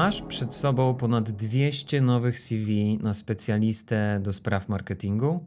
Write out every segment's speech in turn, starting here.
Masz przed sobą ponad 200 nowych CV na specjalistę do spraw marketingu?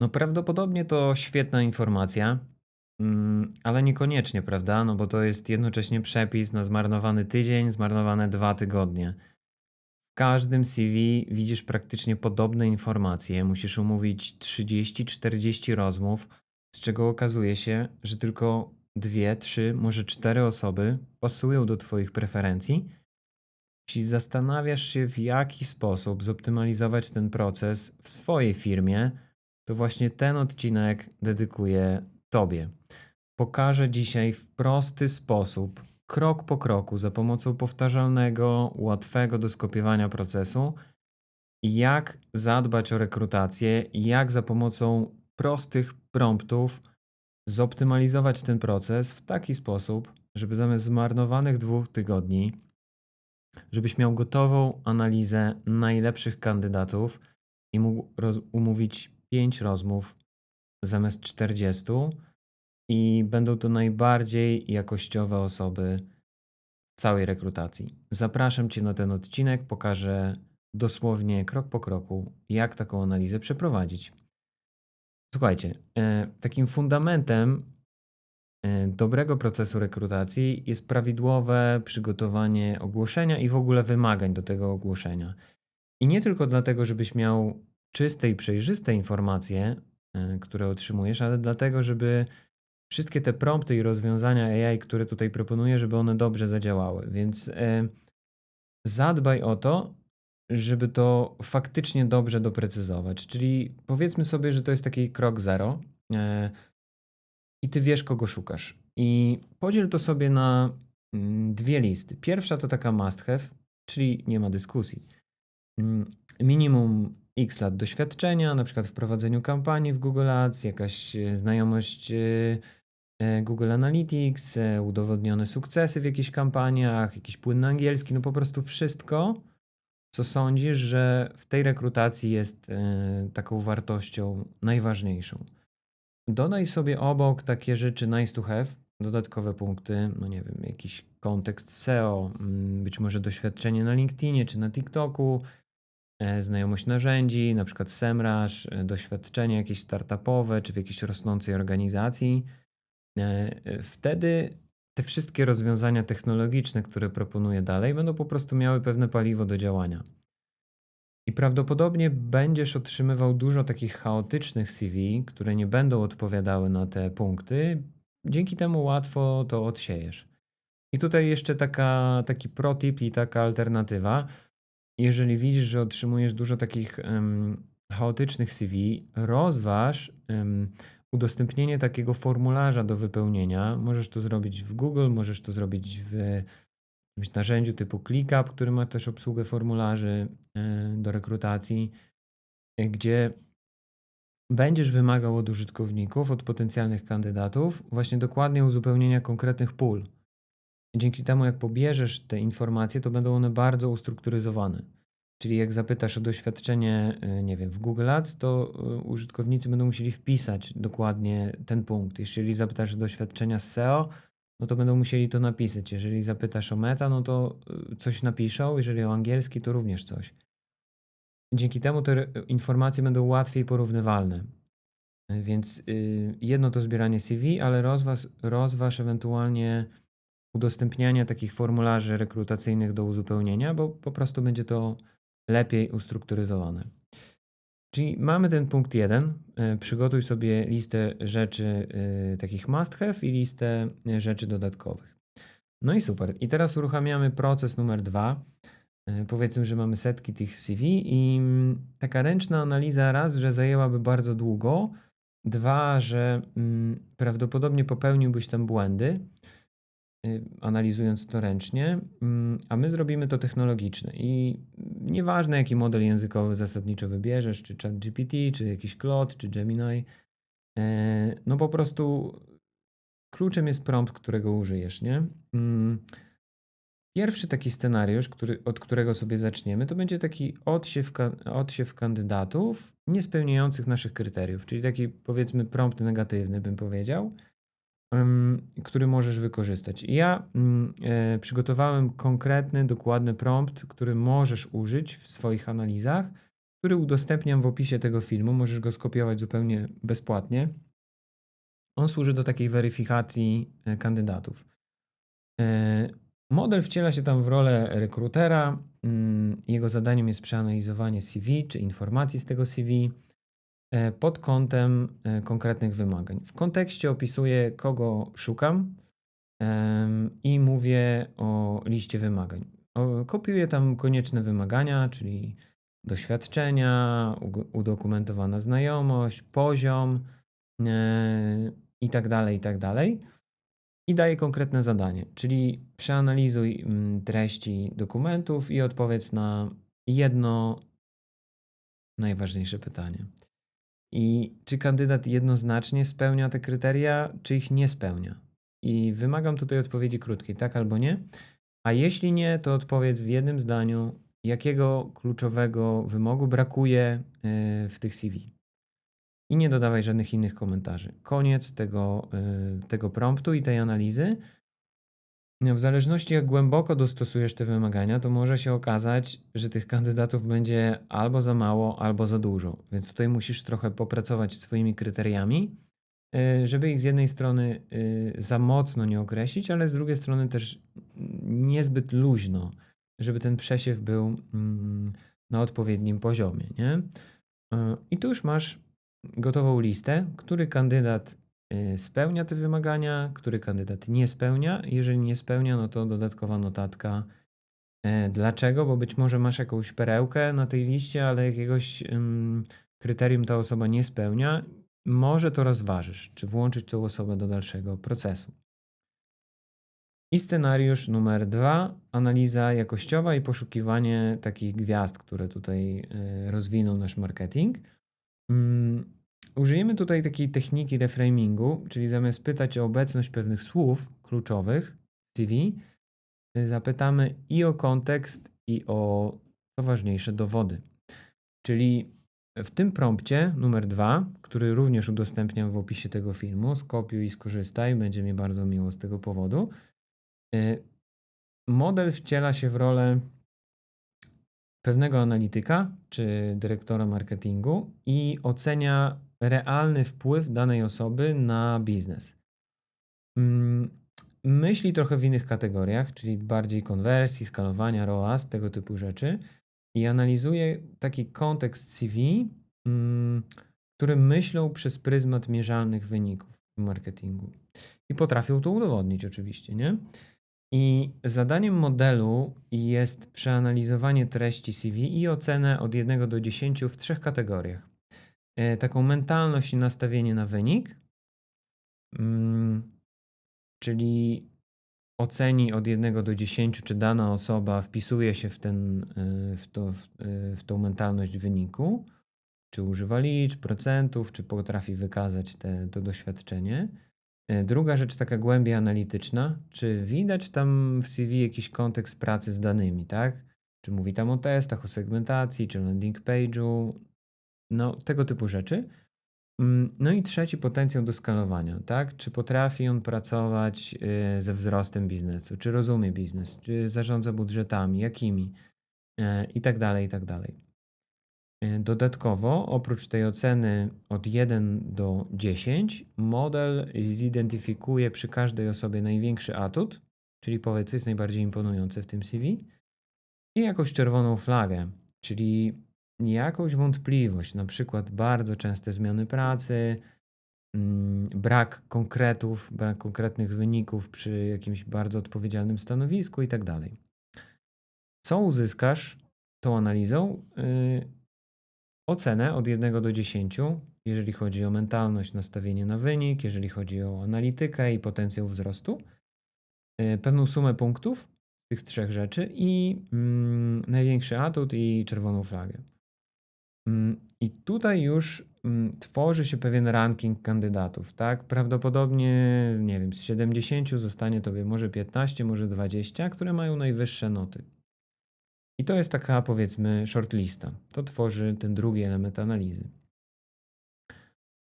No prawdopodobnie to świetna informacja, mm, ale niekoniecznie, prawda? No bo to jest jednocześnie przepis na zmarnowany tydzień, zmarnowane dwa tygodnie. W każdym CV widzisz praktycznie podobne informacje. Musisz umówić 30-40 rozmów, z czego okazuje się, że tylko dwie, trzy, może cztery osoby pasują do Twoich preferencji. Jeśli zastanawiasz się, w jaki sposób zoptymalizować ten proces w swojej firmie, to właśnie ten odcinek dedykuję Tobie. Pokażę dzisiaj w prosty sposób, krok po kroku, za pomocą powtarzalnego, łatwego do skopiowania procesu, jak zadbać o rekrutację, jak za pomocą prostych promptów zoptymalizować ten proces w taki sposób, żeby zamiast zmarnowanych dwóch tygodni, żebyś miał gotową analizę najlepszych kandydatów i mógł umówić 5 rozmów zamiast 40 i będą to najbardziej jakościowe osoby całej rekrutacji. Zapraszam Cię na ten odcinek, pokażę dosłownie krok po kroku, jak taką analizę przeprowadzić. Słuchajcie, e, takim fundamentem e, dobrego procesu rekrutacji jest prawidłowe przygotowanie ogłoszenia i w ogóle wymagań do tego ogłoszenia. I nie tylko dlatego, żebyś miał czyste i przejrzyste informacje, e, które otrzymujesz, ale dlatego, żeby wszystkie te prompty i rozwiązania AI, które tutaj proponuję, żeby one dobrze zadziałały. Więc e, zadbaj o to, żeby to faktycznie dobrze doprecyzować. Czyli powiedzmy sobie, że to jest taki krok zero i ty wiesz, kogo szukasz. I podziel to sobie na mm, dwie listy. Pierwsza to taka must have, czyli nie ma dyskusji. Mm, Minimum x lat doświadczenia, na przykład w prowadzeniu kampanii w Google Ads, jakaś e, znajomość e, e, Google Analytics, udowodnione sukcesy w jakichś kampaniach, jakiś płynny angielski, no po prostu wszystko, co sądzisz, że w tej rekrutacji jest taką wartością najważniejszą. Dodaj sobie obok takie rzeczy nice to have, dodatkowe punkty, no nie wiem, jakiś kontekst SEO, mm, być może doświadczenie na LinkedInie czy na TikToku, e, znajomość narzędzi, na przykład SEMrush, e, doświadczenie jakieś startupowe czy w jakiejś rosnącej organizacji. E, Wtedy te wszystkie rozwiązania technologiczne, które proponuję dalej, będą po prostu miały pewne paliwo do działania. I prawdopodobnie będziesz otrzymywał dużo takich chaotycznych CV, które nie będą odpowiadały na te punkty. Dzięki temu łatwo to odsiejesz. I tutaj jeszcze taka, taki protip i taka alternatywa. Jeżeli widzisz, że otrzymujesz dużo takich em, chaotycznych CV, rozważ em, udostępnienie takiego formularza do wypełnienia. Możesz to zrobić w Google, możesz to zrobić w jakimś narzędziu typu ClickUp, który ma też obsługę formularzy e, do rekrutacji, e, gdzie będziesz wymagał od użytkowników, od potencjalnych kandydatów właśnie dokładnie uzupełnienia konkretnych pól. Dzięki temu, jak pobierzesz te informacje, to będą one bardzo ustrukturyzowane. Czyli jak zapytasz o doświadczenie, y, nie wiem, w Google Ads, to użytkownicy będą musieli wpisać dokładnie ten punkt. Jeżeli zapytasz o doświadczenia z SEO, no to będą musieli to napisać. Jeżeli zapytasz o meta, no to y, coś napiszą. Jeżeli o angielski, to również coś. Dzięki temu te informacje będą łatwiej porównywalne. Y, Więc y, jedno to zbieranie CV, ale rozważ, rozważ ewentualnie udostępniania takich formularzy rekrutacyjnych do uzupełnienia, bo po prostu będzie to lepiej ustrukturyzowane. Czyli mamy ten punkt jeden. e, Przygotuj sobie listę rzeczy e, takich must have i listę e, rzeczy dodatkowych. No i super. I teraz uruchamiamy proces numer dwa. Powiedzmy, że mamy setki tych CV i mm, taka ręczna analiza raz, że zajęłaby bardzo długo, dwa, że mm, prawdopodobnie popełniłbyś tam błędy analizując to ręcznie, mm, a my zrobimy to technologiczne. I nieważne, jaki model językowy zasadniczo wybierzesz, czy ChatGPT, czy jakiś Claude, czy Gemini, e, no po prostu kluczem jest prompt, którego użyjesz, nie? Mm, Pierwszy taki scenariusz, który, od którego sobie zaczniemy, to będzie taki odsiew, odsiew kandydatów niespełniających naszych kryteriów, czyli taki powiedzmy prompt negatywny, bym powiedział. Który możesz wykorzystać. I Ja mm, e, przygotowałem konkretny, dokładny prompt, który możesz użyć w swoich analizach, który udostępniam w opisie tego filmu. Możesz go skopiować zupełnie bezpłatnie. On służy do takiej weryfikacji e, kandydatów. E, Model wciela się tam w rolę rekrutera. Mm, Jego zadaniem jest przeanalizowanie CV czy informacji z tego CV pod kątem e, konkretnych wymagań. W kontekście opisuję, kogo szukam i mówię o liście wymagań. Kopiuję tam konieczne wymagania, czyli doświadczenia, udokumentowana znajomość, poziom e, i tak tak. I daję konkretne zadanie, czyli przeanalizuj mm, treści dokumentów i odpowiedz na jedno najważniejsze pytanie. I czy kandydat jednoznacznie spełnia te kryteria, czy ich nie spełnia? I wymagam tutaj odpowiedzi krótkiej, tak albo nie. A jeśli nie, to odpowiedz w jednym zdaniu, jakiego kluczowego wymogu brakuje y, w tych CV. I nie dodawaj żadnych innych komentarzy. Koniec tego, y, tego promptu i tej analizy. No, W zależności jak głęboko dostosujesz te wymagania, to może się okazać, że tych kandydatów będzie albo za mało, albo za dużo. Więc tutaj musisz trochę popracować swoimi kryteriami, y, żeby ich z jednej strony y, za mocno nie określić, ale z drugiej strony też niezbyt luźno, żeby ten przesiew był mm, na odpowiednim poziomie. Nie? Y, I tu już masz gotową listę, który kandydat spełnia te wymagania, który kandydat nie spełnia. Jeżeli nie spełnia, no to dodatkowa notatka. E, Dlaczego? Bo być może masz jakąś perełkę na tej liście, ale jakiegoś ym, kryterium ta osoba nie spełnia. Może to rozważysz, czy włączyć tą osobę do dalszego procesu. I scenariusz numer dwa, analiza jakościowa i poszukiwanie takich gwiazd, które tutaj y, rozwinął nasz marketing. Mm, Użyjemy tutaj takiej techniki reframingu, czyli zamiast pytać o obecność pewnych słów kluczowych w CV, y, zapytamy i o kontekst, i o, co ważniejsze, dowody. Czyli w tym prompcie numer dwa, który również udostępniam w opisie tego filmu, skopiuj i skorzystaj, będzie mi bardzo miło z tego powodu. y, Model wciela się w rolę pewnego analityka czy dyrektora marketingu i ocenia realny wpływ danej osoby na biznes. Mm, Myśli trochę w innych kategoriach, czyli bardziej konwersji, skalowania, ROAS, tego typu rzeczy i analizuje taki kontekst CV, mm, który myślą przez pryzmat mierzalnych wyników w marketingu. I potrafią to udowodnić oczywiście, nie? I zadaniem modelu jest przeanalizowanie treści CV i ocenę od 1 do 10 w trzech kategoriach. E, Taką mentalność i nastawienie na wynik, mm, czyli oceni od 1 do 10, czy dana osoba wpisuje się w, ten, e, w, to, w, e, w tą mentalność wyniku, czy używa liczb, procentów, czy potrafi wykazać te, to doświadczenie. Druga rzecz, taka głębia analityczna, czy widać tam w CV jakiś kontekst pracy z danymi, tak? Czy mówi tam o testach, o segmentacji, czy landing page'u, no tego typu rzeczy. Mm, No i trzeci potencjał do skalowania, tak? Czy potrafi on pracować y, ze wzrostem biznesu, czy rozumie biznes, czy zarządza budżetami, jakimi e, i tak dalej, i tak dalej. E, Dodatkowo, oprócz tej oceny od 1 do 10, model zidentyfikuje przy każdej osobie największy atut, czyli powiedz, co jest najbardziej imponujące w tym CV, i jakąś czerwoną flagę, czyli jakąś wątpliwość, na przykład bardzo częste zmiany pracy, mm, brak konkretów, brak konkretnych wyników przy jakimś bardzo odpowiedzialnym stanowisku i tak dalej. Co uzyskasz tą analizą? Yy, ocenę od 1 do 10, jeżeli chodzi o mentalność, nastawienie na wynik, jeżeli chodzi o analitykę i potencjał wzrostu, yy, pewną sumę punktów tych trzech rzeczy i mm, największy atut i czerwoną flagę. Mm, I tutaj już mm, tworzy się pewien ranking kandydatów, tak? Prawdopodobnie, nie wiem, z 70 zostanie tobie może 15, może 20, które mają najwyższe noty. I to jest taka, powiedzmy, shortlista. To tworzy ten drugi element analizy.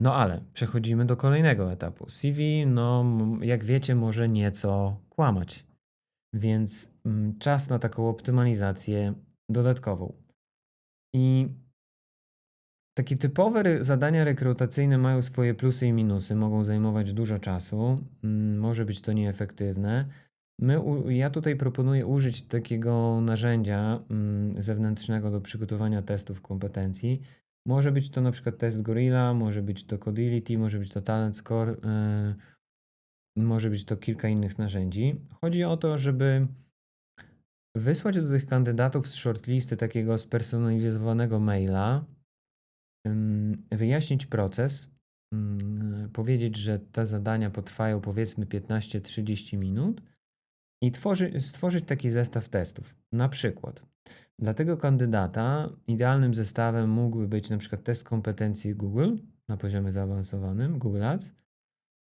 No ale przechodzimy do kolejnego etapu. CV, no jak wiecie, może nieco kłamać, więc mm, czas na taką optymalizację dodatkową. I takie typowe ry- zadania rekrutacyjne mają swoje plusy i minusy, mogą zajmować dużo czasu, mm, może być to nieefektywne. My, ja tutaj proponuję użyć takiego narzędzia mm, zewnętrznego do przygotowania testów kompetencji. Może być to na przykład test Gorilla, może być to Codility, może być to Talent Score, yy, może być to kilka innych narzędzi. Chodzi o to, żeby wysłać do tych kandydatów z shortlisty takiego spersonalizowanego maila, wyjaśnić proces, powiedzieć, że te zadania potrwają powiedzmy 15-30 minut i tworzy, stworzyć taki zestaw testów. Na przykład dla tego kandydata idealnym zestawem mógłby być na przykład test kompetencji Google na poziomie zaawansowanym, Google Ads,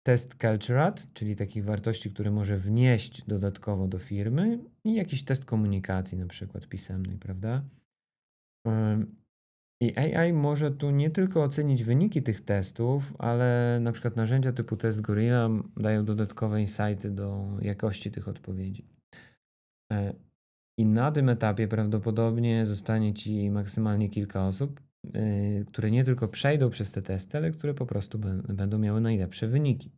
test Culturat, czyli takich wartości, które może wnieść dodatkowo do firmy i jakiś test komunikacji na przykład pisemnej, prawda? I AI może tu nie tylko ocenić wyniki tych testów, ale na przykład narzędzia typu test Gorilla dają dodatkowe insighty do jakości tych odpowiedzi. E, I na tym etapie prawdopodobnie zostanie Ci maksymalnie kilka osób, yy, które nie tylko przejdą przez te testy, ale które po prostu bę- będą miały najlepsze wyniki.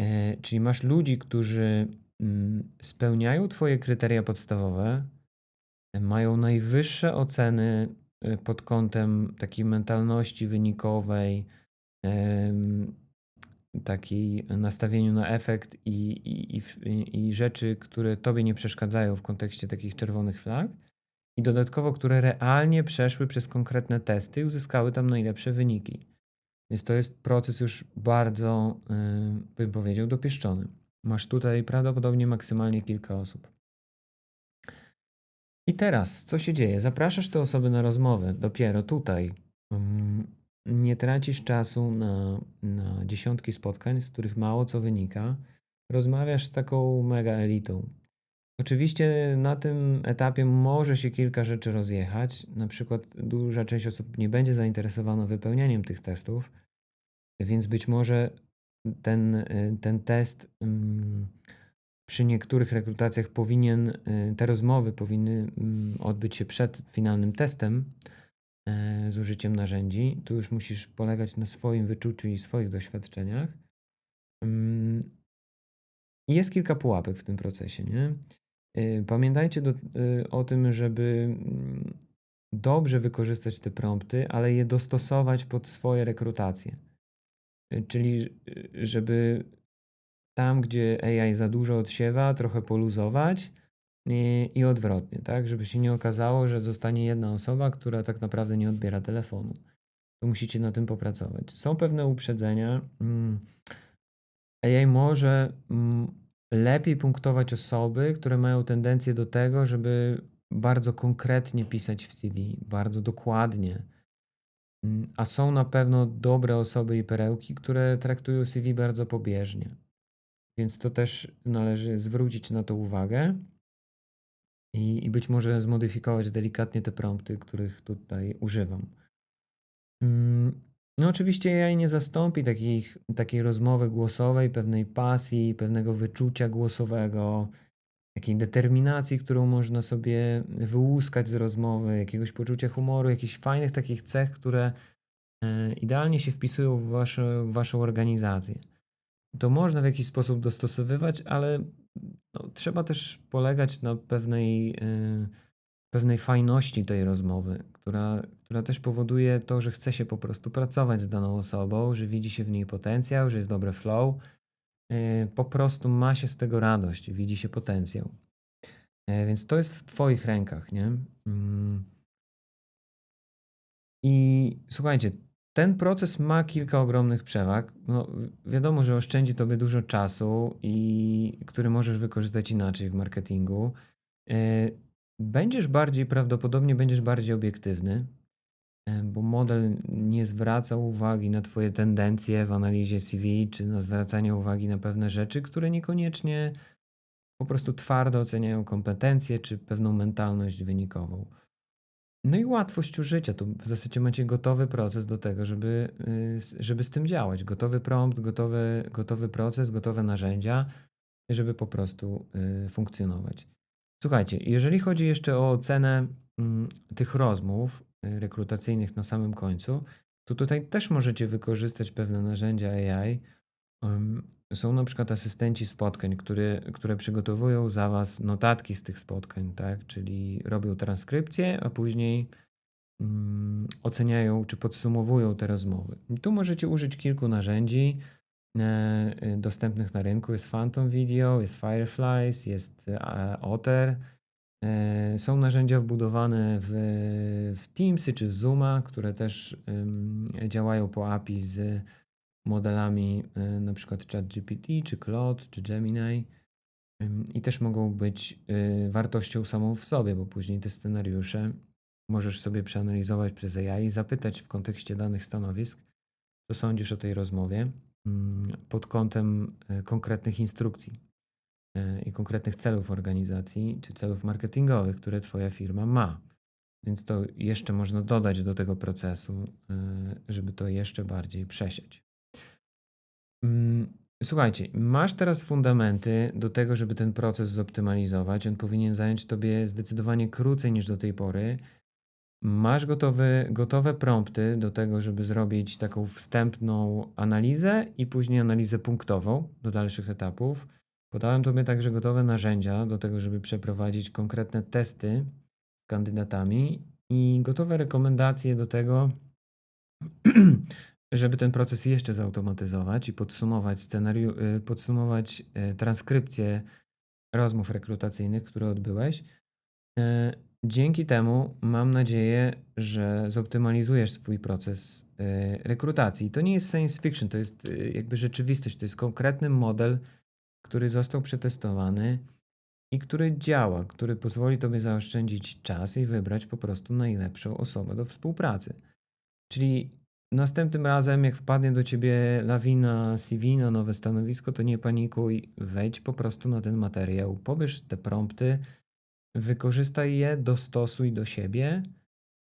Yy, Czyli masz ludzi, którzy mm, spełniają Twoje kryteria podstawowe, mają najwyższe oceny pod kątem takiej mentalności wynikowej, takiej nastawieniu na efekt i, i, i i rzeczy, które tobie nie przeszkadzają w kontekście takich czerwonych flag. I dodatkowo, które realnie przeszły przez konkretne testy i uzyskały tam najlepsze wyniki. Więc to jest proces już bardzo, y, bym powiedział, dopieszczony. Masz tutaj prawdopodobnie maksymalnie kilka osób. I teraz, co się dzieje? Zapraszasz te osoby na rozmowę dopiero tutaj. Mm, Nie tracisz czasu na, na dziesiątki spotkań, z których mało co wynika. Rozmawiasz z taką mega elitą. Oczywiście na tym etapie może się kilka rzeczy rozjechać. Na przykład duża część osób nie będzie zainteresowana wypełnianiem tych testów, więc być może ten, y, ten test mm, przy niektórych rekrutacjach powinien, y, te rozmowy powinny mm, odbyć się przed finalnym testem e, z użyciem narzędzi. Tu już musisz polegać na swoim wyczuciu i swoich doświadczeniach. Mm, jest kilka pułapek w tym procesie, nie? Y, Pamiętajcie do, y, o tym, żeby mm, dobrze wykorzystać te prompty, ale je dostosować pod swoje rekrutacje. Czyli, żeby tam, gdzie AI za dużo odsiewa, trochę poluzować i, i odwrotnie, tak? Żeby się nie okazało, że zostanie jedna osoba, która tak naprawdę nie odbiera telefonu. To musicie na tym popracować. Są pewne uprzedzenia. Mm, AI może mm, lepiej punktować osoby, które mają tendencję do tego, żeby bardzo konkretnie pisać w CV, bardzo dokładnie. Mm, A są na pewno dobre osoby i perełki, które traktują CV bardzo pobieżnie. Więc to też należy zwrócić na to uwagę i, i być może zmodyfikować delikatnie te prompty, których tutaj używam. Mm, No oczywiście AI nie zastąpi takich, takiej rozmowy głosowej, pewnej pasji, pewnego wyczucia głosowego, takiej determinacji, którą można sobie wyłuskać z rozmowy, jakiegoś poczucia humoru, jakichś fajnych takich cech, które e, idealnie się wpisują w, wasze, w waszą organizację. To można w jakiś sposób dostosowywać, ale no, trzeba też polegać na pewnej, e, pewnej fajności tej rozmowy, która, która też powoduje to, że chce się po prostu pracować z daną osobą, że widzi się w niej potencjał, że jest dobre flow. E, Po prostu ma się z tego radość, widzi się potencjał. E, Więc to jest w Twoich rękach, nie? Mm. I słuchajcie, ten proces ma kilka ogromnych przewag. No, wi- wiadomo, że oszczędzi tobie dużo czasu i który możesz wykorzystać inaczej w marketingu. E, Będziesz bardziej, prawdopodobnie będziesz bardziej obiektywny, e, bo model nie zwraca uwagi na twoje tendencje w analizie CV, czy na zwracanie uwagi na pewne rzeczy, które niekoniecznie po prostu twardo oceniają kompetencje czy pewną mentalność wynikową. No i łatwość użycia. To w zasadzie macie gotowy proces do tego, żeby, y, żeby z tym działać. Gotowy prompt, gotowy, gotowy proces, gotowe narzędzia, żeby po prostu y, funkcjonować. Słuchajcie, jeżeli chodzi jeszcze o ocenę mm, tych rozmów y, rekrutacyjnych na samym końcu, to tutaj też możecie wykorzystać pewne narzędzia AI. Są na przykład asystenci spotkań, które, które przygotowują za Was notatki z tych spotkań, tak? Czyli robią transkrypcję, a później mm, oceniają czy podsumowują te rozmowy. I tu możecie użyć kilku narzędzi e, y, dostępnych na rynku. Jest Phantom Video, jest Fireflies, jest e, Otter. E, Są narzędzia wbudowane w, w Teamsy czy w Zooma, które też działają po API z modelami y, na przykład ChatGPT, czy Claude, czy Gemini. I też mogą być y, wartością samą w sobie, bo później te scenariusze możesz sobie przeanalizować przez AI i zapytać w kontekście danych stanowisk, co sądzisz o tej rozmowie pod kątem y, konkretnych instrukcji i konkretnych celów organizacji, czy celów marketingowych, które Twoja firma ma. Więc to jeszcze można dodać do tego procesu, żeby to jeszcze bardziej przesiać. Mm, Słuchajcie, masz teraz fundamenty do tego, żeby ten proces zoptymalizować. On powinien zająć Tobie zdecydowanie krócej niż do tej pory. Masz gotowy, gotowe prompty do tego, żeby zrobić taką wstępną analizę i później analizę punktową do dalszych etapów. Podałem Tobie także gotowe narzędzia do tego, żeby przeprowadzić konkretne testy z kandydatami i gotowe rekomendacje do tego, żeby ten proces jeszcze zautomatyzować i podsumować scenariusz, podsumować y, transkrypcję rozmów rekrutacyjnych, które odbyłeś. E, Dzięki temu mam nadzieję, że zoptymalizujesz swój proces rekrutacji. To nie jest science fiction, to jest jakby rzeczywistość, to jest konkretny model, który został przetestowany i który działa, który pozwoli Tobie zaoszczędzić czas i wybrać po prostu najlepszą osobę do współpracy. Czyli następnym razem, jak wpadnie do Ciebie lawina CV na nowe stanowisko, to nie panikuj, wejdź po prostu na ten materiał, pobierz te prompty, wykorzystaj je, dostosuj do siebie,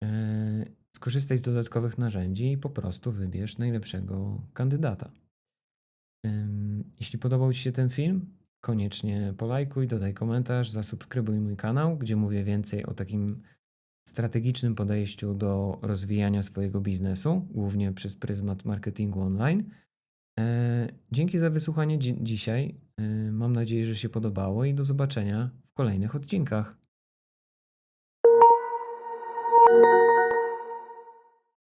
e, skorzystaj z dodatkowych narzędzi i po prostu wybierz najlepszego kandydata. Ym, Jeśli podobał Ci się ten film, koniecznie polajkuj, dodaj komentarz, zasubskrybuj mój kanał, gdzie mówię więcej o takim strategicznym podejściu do rozwijania swojego biznesu, głównie przez pryzmat marketingu online. E, Dzięki za wysłuchanie dzi- dzisiaj. E, Mam nadzieję, że się podobało i do zobaczenia w kolejnych odcinkach.